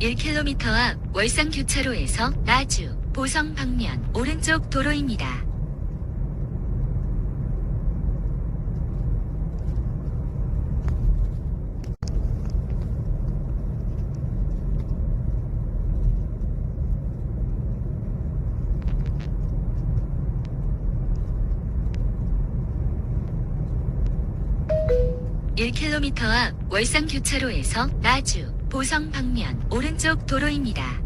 1km 앞 월산 교차로에서 나주, 보성 방면 오른쪽 도로입니다. (1km) 앞 월산 교차로에서 나주, 보성 방면 오른쪽 도로입니다.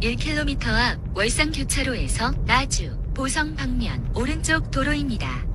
(1km) 앞 월산 교차로에서 나주, 보성 방면 오른쪽 도로입니다.